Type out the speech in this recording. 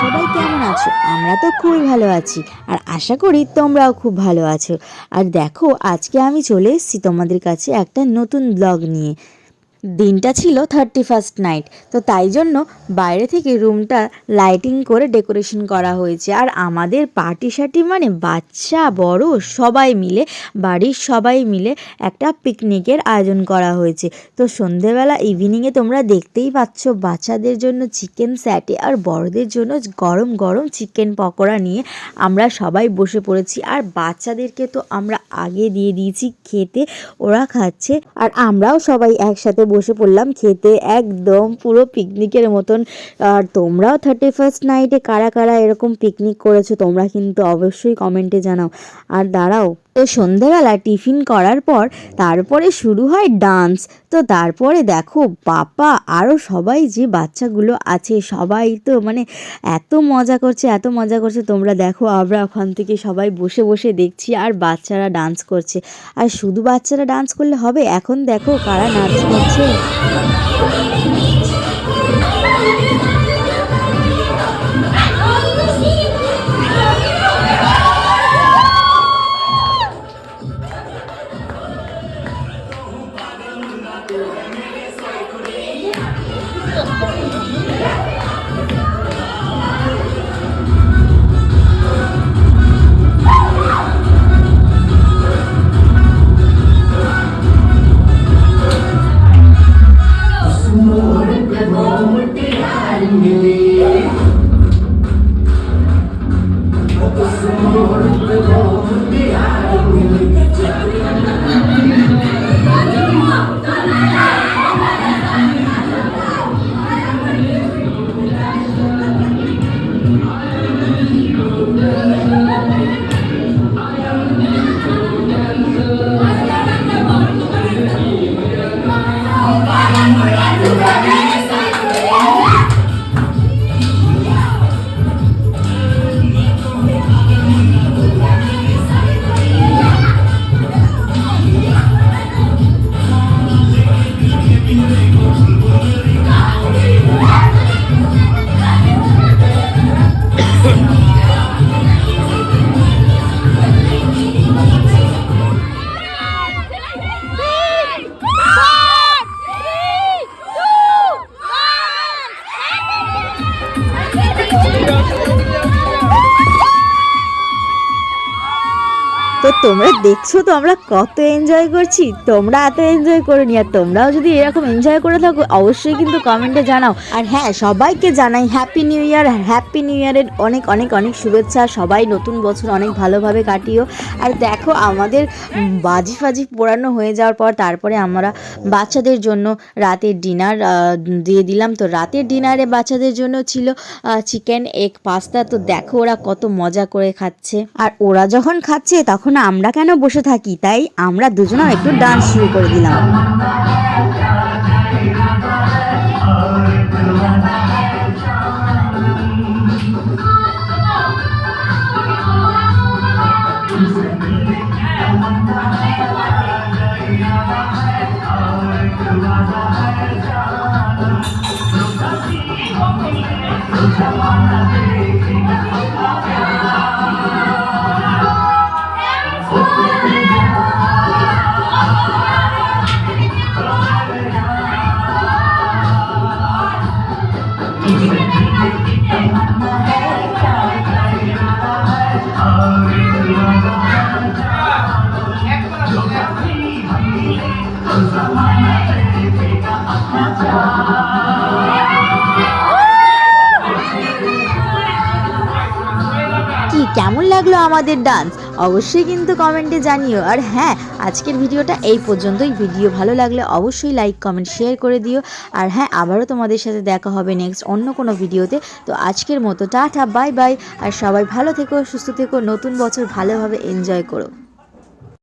সবাই কেমন আছো? আমরা তো খুবই ভালো আছি, আর আশা করি তোমরাও খুব ভালো আছো। আর দেখো, আজকে আমি চলে এসেছি তোমাদের কাছে একটা নতুন ব্লগ নিয়ে। দিনটা ছিল থার্টি ফার্স্ট নাইট তো তাই জন্য বাইরে থেকে রুমটা লাইটিং করে ডেকোরেশন করা হয়েছে। আর আমাদের পার্টি শার্টি মানে বাচ্চা, বড়, সবাই মিলে, বাড়ির সবাই মিলে একটা পিকনিকের আয়োজন করা হয়েছে। তো সন্ধেবেলা ইভিনিংয়ে তোমরা দেখতেই পাচ্ছ বাচ্চাদের জন্য চিকেন স্যাটে আর বড়দের জন্য গরম গরম চিকেন পকোড়া নিয়ে আমরা সবাই বসে পড়েছি। আর বাচ্চাদেরকে তো আমরা আগে দিয়ে দিয়েছি, খেতে ওরা খাচ্ছে। আর আমরাও সবাই একসাথে বসে পড়লাম, খেতে একদম পুরো পিকনিকের মতন। আর তোমরাও থার্টি ফার্স্ট নাইটে কারা কারা এরকম পিকনিক করেছ, তোমরা কিন্তু অবশ্যই কমেন্টে জানাও। আর দাঁড়াও তো সন্ধ্যাবেলা টিফিন করার পর তারপরে শুরু হয় ডান্স। তো তারপরে দেখো বাবা আরও সবাই যে বাচ্চাগুলো আছে, সবাই তো মানে এত মজা করছে, এত মজা করছে। তোমরা দেখো, আমরা ওখান থেকে সবাই বসে বসে দেখছি আর বাচ্চারা ডান্স করছে। আর শুধু বাচ্চারা ডান্স করলে হবে? এখন দেখো কারা নাচ করছে। you. তোমরা দেখছ তো আমরা কত এনজয় করছি? তোমরা এত এনজয় করে নি আর তোমরাও যদি এরকম এনজয় করে থাকো, অবশ্যই কিন্তু কমেন্টে জানাও। আর হ্যাঁ সবাইকে জানাই happy new year happy new ইয়ারের অনেক অনেক অনেক শুভেচ্ছা। সবাই নতুন বছর অনেক ভালোভাবে কাটিও। আর দেখো, আমাদের বাজি ফাজি পোড়ানো হয়ে যাওয়ার পর তারপরে আমরা বাচ্চাদের জন্য রাতের ডিনার দিয়ে দিলাম। তো রাতের ডিনারে বাচ্চাদের জন্য ছিল চিকেন এগ পাস্তা তো দেখো ওরা কত মজা করে খাচ্ছে। আর ওরা যখন খাচ্ছে, তখন আমরা কেন বসে থাকি? তাই আমরা দুজনেও একটু ডান্স শুরু করে দিলাম। কি কেমন লাগল আমাদের ডান্স অবশ্যই কিন্তু কমেন্টে জানিও। আর হ্যাঁ আজকের ভিডিওটা এই পর্যন্তই। ভিডিও ভালো লাগলে অবশ্যই লাইক কমেন্ট শেয়ার করে দিও। আর হ্যাঁ আবারও তোমাদের সাথে দেখা হবে নেক্সট অন্য কোনো ভিডিওতে। তো আজকের মতো টাটা বাই বাই আর সবাই ভালো থেকো, সুস্থ থেকো, নতুন বছর ভালোভাবে এনজয় করো।